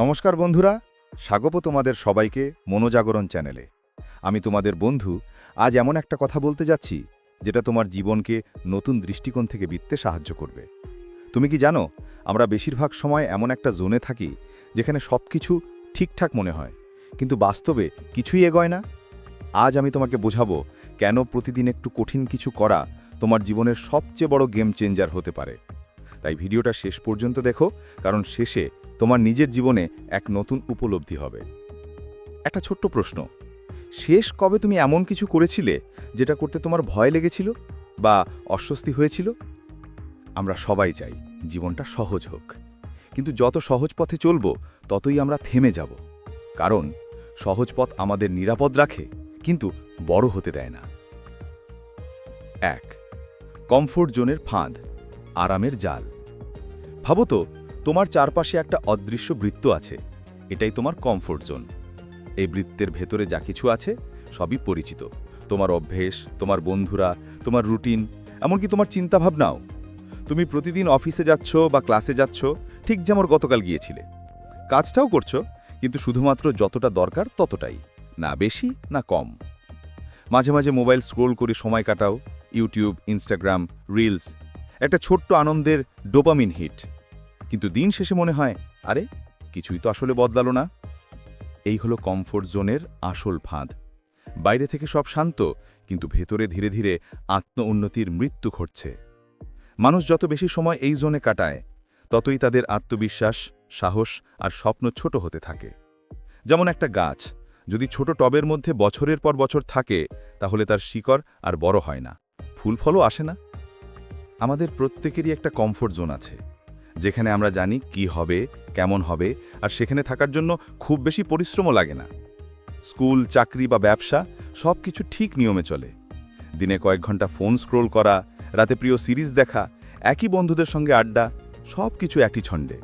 নমস্কার বন্ধুরা, স্বাগত তোমাদের সবাইকে মনোজাগরণ চ্যানেলে। আমি তোমাদের বন্ধু, আজ এমন একটা কথা বলতে যাচ্ছি, যেটা তোমার জীবনকে নতুন দৃষ্টিকোণ থেকে বিত্তে সাহায্য করবে। তুমি কি জানো, আমরা বেশিরভাগ সময় এমন একটা জোনে থাকি, যেখানে সব কিছু ঠিকঠাক মনে হয়, কিন্তু বাস্তবে কিছুই এগোয় না? আজ আমি তোমাকে বোঝাবো, কেন প্রতিদিন একটু কঠিন কিছু করা তোমার জীবনের সবচেয়ে বড় গেম চেঞ্জার হতে পারে। তাই ভিডিওটা শেষ পর্যন্ত দেখো, কারণ শেষে তোমার নিজের জীবনে এক নতুন উপলব্ধি হবে। একটা ছোট্ট প্রশ্ন। শেষ কবে তুমি এমন কিছু করেছিলে যেটা করতে তোমার ভয় লেগেছিল বা অস্বস্তি হয়েছিল? আমরা সবাই চাই জীবনটা সহজ হোক। কিন্তু যত সহজ পথে চলব, ততই আমরা থেমে যাব। কারণ সহজ পথ আমাদের নিরাপদ রাখে, কিন্তু বড় হতে দেয় না। এক, কমফোর্ট জোনের ফাঁদ, আরামের জাল। ভাবো তো তোমার চারপাশে একটা অদৃশ্য বৃত্ত আছে। এটাই তোমার কমফোর্ট জোন এই বৃত্তের ভেতরে যা কিছু আছে, সবই পরিচিত। তোমার অভ্যেস, তোমার বন্ধুরা, তোমার রুটিন এমনকি তোমার চিন্তাভাবনাও। তুমি প্রতিদিন অফিসে যাচ্ছ বা ক্লাসে যাচ্ছ, ঠিক যেমন গতকাল গিয়েছিলে। কাজটাও করছ, কিন্তু শুধুমাত্র যতটা দরকার ততটাই, না বেশি, না কম। মাঝে মাঝে মোবাইল স্ক্রোল করে সময় কাটাও ইউটিউব ইনস্টাগ্রাম রিলস একটা ছোট্ট আনন্দের ডোপামিন হিট কিন্তু দিন শেষে মনে হয়, আরে, কিছুই তো আসলে বদলালো না। এই হলো কমফোর্ট জোনের আসল ফাঁদ। বাইরে থেকে সব শান্ত, কিন্তু ভেতরে ধীরে ধীরে আত্ম উন্নতির মৃত্যু ঘটছে। মানুষ যত বেশি সময় এই জোনে কাটায়, ততই তাদের আত্মবিশ্বাস, সাহস আর স্বপ্ন ছোট হতে থাকে। যেমন একটা গাছ, যদি ছোট টবের মধ্যে বছরের পর বছর থাকে, তাহলে তার শিকড় আর বড় হয় না। ফুল ফলও আসে না। আমাদের প্রত্যেকেরই একটা কমফোর্ট জোন আছে। যেখানে আমরা জানি কি হবে, কেমন হবে, আর সেখানে থাকার জন্য খুব বেশি পরিশ্রমও লাগে না। স্কুল, চাকরি বা ব্যবসা সব কিছু ঠিক নিয়মে চলে। দিনে কয়েক ঘণ্টা ফোন স্ক্রোল করা, রাতে প্রিয় সিরিজ দেখা, একই বন্ধুদের সঙ্গে আড্ডা সব কিছু একই ছন্দে।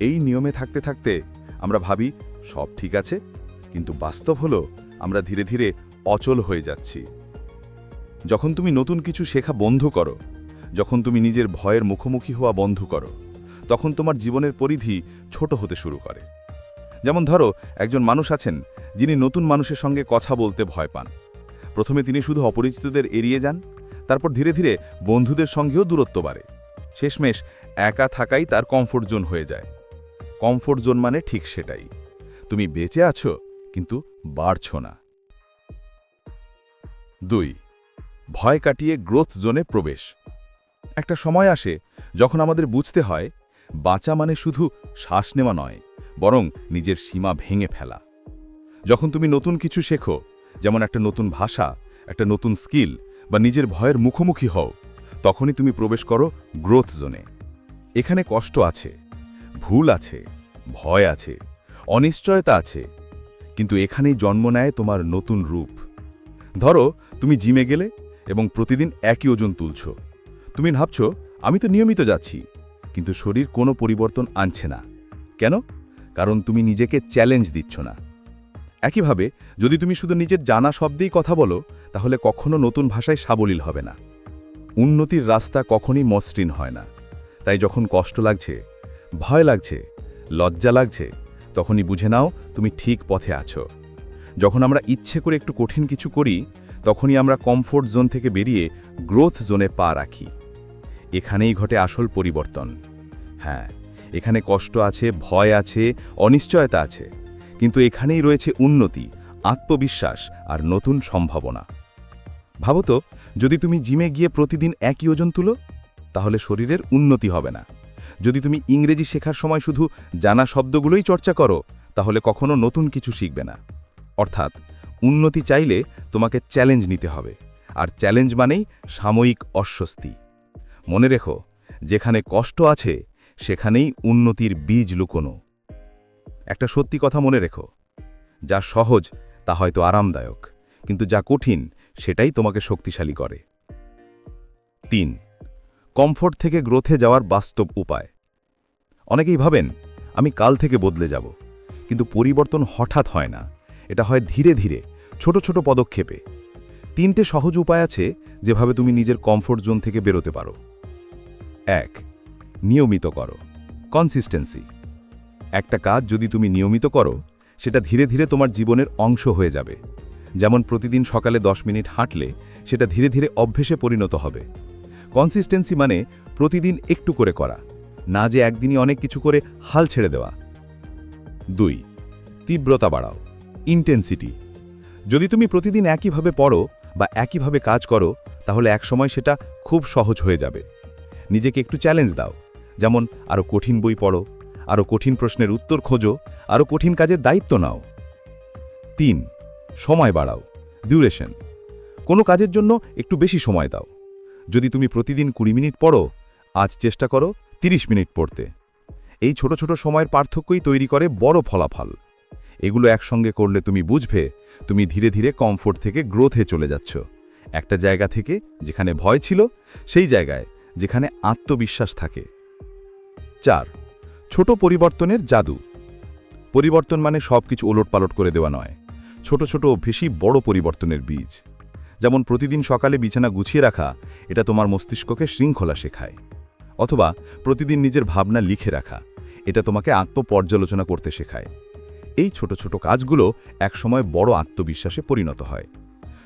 এই নিয়মে থাকতে থাকতে আমরা ভাবি, সব ঠিক আছে, কিন্তু বাস্তব হলো আমরা ধীরে ধীরে অচল হয়ে যাচ্ছি। যখন তুমি নতুন কিছু শেখা বন্ধ করো যখন তুমি নিজের ভয়ের মুখোমুখি হওয়া বন্ধ করো, তখন তোমার জীবনের পরিধি ছোট হতে শুরু করে। যেমন ধরো, একজন মানুষ আছেন, যিনি নতুন মানুষের সঙ্গে কথা বলতে ভয় পান। প্রথমে তিনি শুধু অপরিচিতদের এড়িয়ে যান, তারপর ধীরে ধীরে বন্ধুদের সঙ্গেও দূরত্ব বাড়ে। শেষমেশ একা থাকাই তার কমফোর্ট জোন হয়ে যায়। কমফোর্ট জোন মানে ঠিক সেটাই। তুমি বেঁচে আছো, কিন্তু বাড়ছ না। দুই, ভয় কাটিয়ে গ্রোথ জোনে প্রবেশ। একটা সময় আসে যখন আমাদের বুঝতে হয়, বাঁচা মানে শুধু শ্বাস নেওয়া নয়, বরং নিজের সীমা ভেঙে ফেলা। যখন তুমি নতুন কিছু শেখো, যেমন একটা নতুন ভাষা, একটা নতুন স্কিল, বা নিজের ভয়ের মুখোমুখি হও, তখনই তুমি প্রবেশ করো গ্রোথ জোনে। এখানে কষ্ট আছে, ভুল আছে, ভয় আছে, অনিশ্চয়তা আছে, কিন্তু এখানেই জন্ম নেয় তোমার নতুন রূপ। ধরো, তুমি জিমে গেলে এবং প্রতিদিন একই ওজন তুলছ। তুমি ভাবছ, আমি তো নিয়মিত যাচ্ছি, কিন্তু শরীর কোনো পরিবর্তন আনছে না। কেন? কারণ তুমি নিজেকে চ্যালেঞ্জ দিচ্ছ না। একইভাবে, যদি তুমি শুধু নিজের জানা শব্দেই কথা বলো, তাহলে কখনো নতুন ভাষায় সাবলীল হবে না। উন্নতির রাস্তা কখনই মসৃণ হয় না। তাই যখন কষ্ট লাগছে, ভয় লাগছে, লজ্জা লাগছে, তখনই বুঝে নাও তুমি ঠিক পথে আছো। যখন আমরা ইচ্ছে করে একটু কঠিন কিছু করি, তখনই আমরা কমফোর্ট জোন থেকে বেরিয়ে গ্রোথ জোনে পা রাখি। এখানেই ঘটে আসল পরিবর্তন। হ্যাঁ এখানে কষ্ট আছে, ভয় আছে, অনিশ্চয়তা আছে। কিন্তু এখানেই রয়েছে উন্নতি, আত্মবিশ্বাস আর নতুন সম্ভাবনা। ভাবো তো, যদি তুমি জিমে গিয়ে প্রতিদিন একই ওজন তুলো, তাহলে শরীরের উন্নতি হবে না। যদি তুমি ইংরেজি শেখার সময় শুধু জানা শব্দগুলোই চর্চা করো, তাহলে কখনো নতুন কিছু শিখবে না। অর্থাৎ, উন্নতি চাইলে তোমাকে চ্যালেঞ্জ নিতে হবে। আর চ্যালেঞ্জ মানেই সাময়িক অস্বস্তি। মনে রেখো, যেখানে কষ্ট আছে, সেখানেই উন্নতির বীজ লুকোনো। একটা সত্যি কথা মনে রেখো, যা সহজ, তা হয়তো আরামদায়ক, কিন্তু যা কঠিন, সেটাই তোমাকে শক্তিশালী করে। তিন, কমফোর্ট থেকে গ্রোথে যাওয়ার বাস্তব উপায়। অনেকেই ভাবেন, আমি কাল থেকে বদলে যাব, কিন্তু পরিবর্তন হঠাৎ হয় না, এটা হয় ধীরে ধীরে, ছোট ছোট পদক্ষেপে। তিনটে সহজ উপায় আছে, যেভাবে তুমি নিজের কমফোর্ট জোন থেকে বেরোতে পারো। এক, নিয়মিত করো। কনসিস্টেন্সি একটা কাজ যদি তুমি নিয়মিত করো, সেটা ধীরে ধীরে তোমার জীবনের অংশ হয়ে যাবে। যেমন প্রতিদিন সকালে 10 মিনিট হাঁটলে, সেটা ধীরে ধীরে অভ্যেসে পরিণত হবে। কনসিস্টেন্সি মানে প্রতিদিন একটু করে করা, না যে একদিনই অনেক কিছু করে হাল ছেড়ে দেওয়া। দুই, তীব্রতা বাড়াও। ইন্টেন্সিটি যদি তুমি প্রতিদিন একইভাবে পড়ো বা একইভাবে কাজ করো, তাহলে একসময় সেটা খুব সহজ হয়ে যাবে। নিজেকে একটু চ্যালেঞ্জ দাও। যেমন আরও কঠিন বই পড়ো আরও কঠিন প্রশ্নের উত্তর খোঁজো আরও কঠিন কাজের দায়িত্ব নাও। তিন, সময় বাড়াও ডিউরেশন কোনো কাজের জন্য একটু বেশি সময় দাও। যদি তুমি প্রতিদিন কুড়ি মিনিট পড়ো, আজ চেষ্টা করো ৩০ মিনিট পড়তে। এই ছোট ছোট সময়ের পার্থক্যই তৈরি করে বড় ফলাফল। এগুলো একসঙ্গে করলে তুমি বুঝবে, তুমি ধীরে ধীরে কমফোর্ট থেকে গ্রোথে চলে যাচ্ছ। একটা জায়গা থেকে যেখানে ভয় ছিল, সেই জায়গায় যেখানে আত্মবিশ্বাস থাকে। চার, ছোট পরিবর্তনের জাদু। পরিবর্তন মানে সব কিছু ওলটপালট করে দেওয়া নয়। ছোট ছোট অভ্যেসই বড় পরিবর্তনের বীজ। যেমন প্রতিদিন সকালে বিছানা গুছিয়ে রাখা, এটা তোমার মস্তিষ্ককে শৃঙ্খলা শেখায়। অথবা প্রতিদিন নিজের ভাবনা লিখে রাখা, এটা তোমাকে আত্মপর্যালোচনা করতে শেখায়। এই ছোট ছোট কাজগুলো একসময় বড় আত্মবিশ্বাসে পরিণত হয়।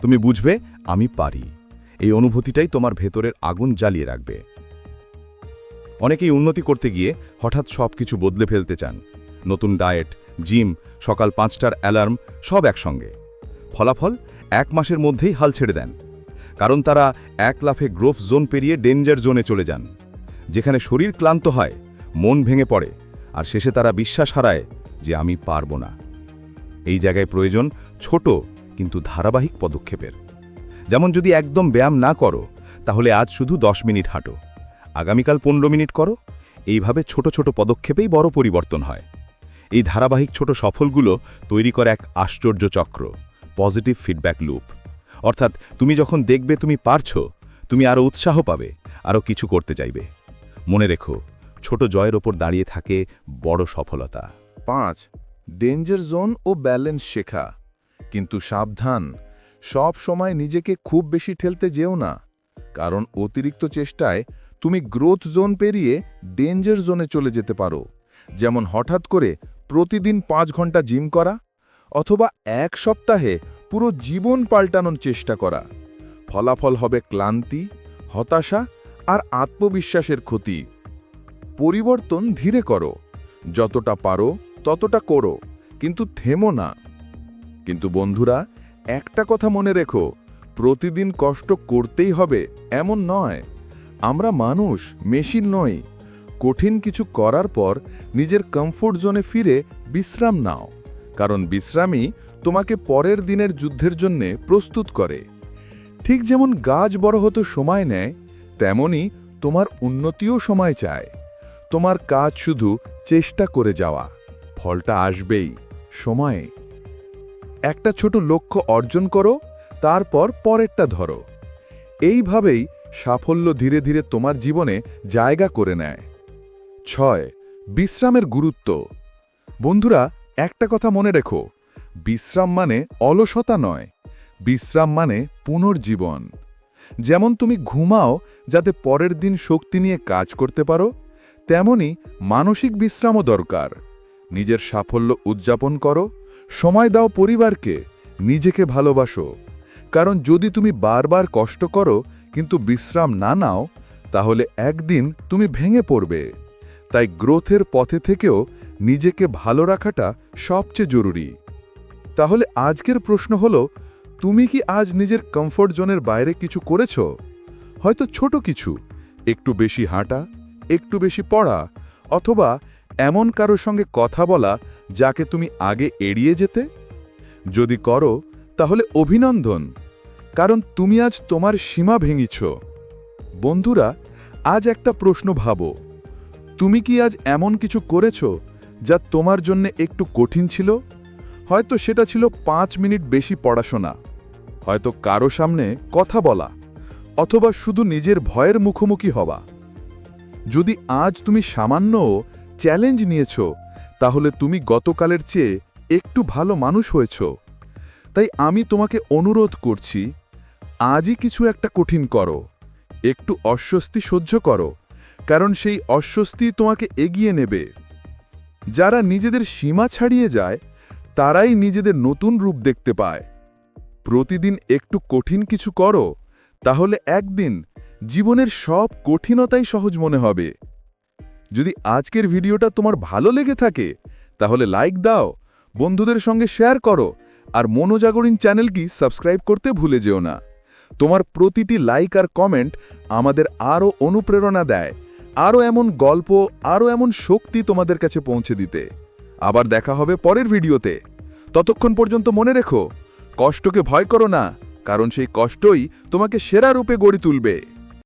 তুমি বুঝবে, আমি পারি। এই অনুভূতিটাই তোমার ভেতরের আগুন জ্বালিয়ে রাখবে। অনেকেই উন্নতি করতে গিয়ে হঠাৎ সব কিছু বদলে ফেলতে চান। নতুন ডায়েট, জিম, সকাল পাঁচটার অ্যালার্ম, সব একসঙ্গে। ফলাফল এক মাসের মধ্যেই হাল ছেড়ে দেন। কারণ তারা এক লাফে গ্রোফ জোন পেরিয়ে ডেঞ্জার জোনে চলে যান। যেখানে শরীর ক্লান্ত হয়, মন ভেঙে পড়ে, আর শেষে তারা বিশ্বাস হারায় যে আমি পারব না। এই জায়গায় প্রয়োজন ছোট কিন্তু ধারাবাহিক পদক্ষেপের। যেমন যদি একদম ব্যায়াম না করো, তাহলে আজ শুধু দশ মিনিট হাঁটো। আগামীকাল পনেরো মিনিট করো। এইভাবে ছোট ছোট পদক্ষেপেই বড় পরিবর্তন হয়। এই ধারাবাহিক ছোট সফলগুলো তৈরি করে এক আশ্চর্য চক্র পজিটিভ ফিডব্যাক লুপ অর্থাৎ তুমি যখন দেখবে তুমি পারছ, তুমি আরও উৎসাহ পাবে আরও কিছু করতে চাইবে। মনে রেখো, ছোট জয়ের ওপর দাঁড়িয়ে থাকে বড় সফলতা। পাঁচ ডেঞ্জার জোন ও ব্যালেন্স শেখা। কিন্তু সাবধান সব সময় নিজেকে খুব বেশি ঠেলতে যেও না। কারণ অতিরিক্ত চেষ্টায় তুমি গ্রোথ জোন পেরিয়ে ডেঞ্জার জোনে চলে যেতে পারো। যেমন হঠাৎ করে প্রতিদিন পাঁচ ঘণ্টা জিম করা অথবা এক সপ্তাহে পুরো জীবন পাল্টানোর চেষ্টা করা। ফলাফল হবে ক্লান্তি, হতাশা আর আত্মবিশ্বাসের ক্ষতি। পরিবর্তন ধীরে করো। যতটা পারো ততটা করো, কিন্তু থেমো না। কিন্তু বন্ধুরা একটা কথা মনে রেখো, প্রতিদিন কষ্ট করতেই হবে, এমন নয়। আমরা মানুষ, মেশিন নই। কঠিন কিছু করার পর নিজের কমফোর্ট জোনে ফিরে বিশ্রাম নাও। কারণ বিশ্রামই তোমাকে পরের দিনের যুদ্ধের জন্যে প্রস্তুত করে। ঠিক যেমন গাছ বড় হতে সময় নেয়, তেমনি তোমার উন্নতিও সময় চায়। তোমার কাজ শুধু চেষ্টা করে যাওয়া। ফলটা আসবেই, সময়ে। একটা ছোট লক্ষ্য অর্জন করো, তারপর পরেরটা ধরো। এইভাবেই সাফল্য ধীরে ধীরে তোমার জীবনে জায়গা করে নেয়। ছয়, বিশ্রামের গুরুত্ব। বন্ধুরা, একটা কথা মনে রেখো, বিশ্রাম মানে অলসতা নয়, বিশ্রাম মানে পুনর্জীবন। যেমন তুমি ঘুমাও যাতে পরের দিন শক্তি নিয়ে কাজ করতে পারো, তেমনি মানসিক বিশ্রামও দরকার। নিজের সাফল্য উদযাপন করো সময় দাও পরিবারকে, নিজেকে ভালোবাসো। কারণ যদি তুমি বারবার কষ্ট করো, কিন্তু বিশ্রাম না নাও, তাহলে একদিন তুমি ভেঙে পড়বে। তাই গ্রোথের পথে থেকেও নিজেকে ভালো রাখাটা সবচেয়ে জরুরি। তাহলে আজকের প্রশ্ন হলো, তুমি কি আজ নিজের কমফোর্ট জোনের বাইরে কিছু করেছ? হয়তো ছোট কিছু, একটু বেশি হাঁটা, একটু বেশি পড়া, অথবা এমন কারোর সঙ্গে কথা বলা যাকে তুমি আগে এড়িয়ে যেতে? যদি করো, তাহলে অভিনন্দন, কারণ তুমি আজ তোমার সীমা ভেঙিছ। বন্ধুরা, আজ একটা প্রশ্ন ভাবো। তুমি কি আজ এমন কিছু করেছ যা তোমার জন্য একটু কঠিন ছিল? হয়তো সেটা ছিল পাঁচ মিনিট বেশি পড়াশোনা। হয়তো কারও সামনে কথা বলা, অথবা শুধু নিজের ভয়ের মুখোমুখি হওয়া। যদি আজ তুমি সামান্য চ্যালেঞ্জ নিয়েছ, তাহলে তুমি গতকালের চেয়ে একটু ভালো মানুষ হয়েছ। তাই আমি তোমাকে অনুরোধ করছি, আজই কিছু একটা কঠিন করো, একটু অস্বস্তি সহ্য করো, কারণ সেই অস্বস্তি তোমাকে এগিয়ে নেবে। যারা নিজেদের সীমা ছাড়িয়ে যায়, তারাই নিজেদের নতুন রূপ দেখতে পায়। প্রতিদিন একটু কঠিন কিছু করো, তাহলে একদিন জীবনের সব কঠিনতাই সহজ মনে হবে। যদি আজকের ভিডিওটা তোমার ভালো লেগে থাকে, তাহলে লাইক দাও, বন্ধুদের সঙ্গে শেয়ার করো, আর মনোজাগরিন চ্যানেলকে সাবস্ক্রাইব করতে ভুলে যেও না। তোমার প্রতিটি লাইক আর কমেন্ট আমাদের আরও অনুপ্রেরণা দেয়, আরও এমন গল্প, আরও এমন শক্তি তোমাদের কাছে পৌঁছে দিতে। আবার দেখা হবে পরের ভিডিওতে। ততক্ষণ পর্যন্ত মনে রেখো, কষ্টকে ভয় করো না, কারণ সেই কষ্টই তোমাকে সেরা রূপে গড়ে তুলবে।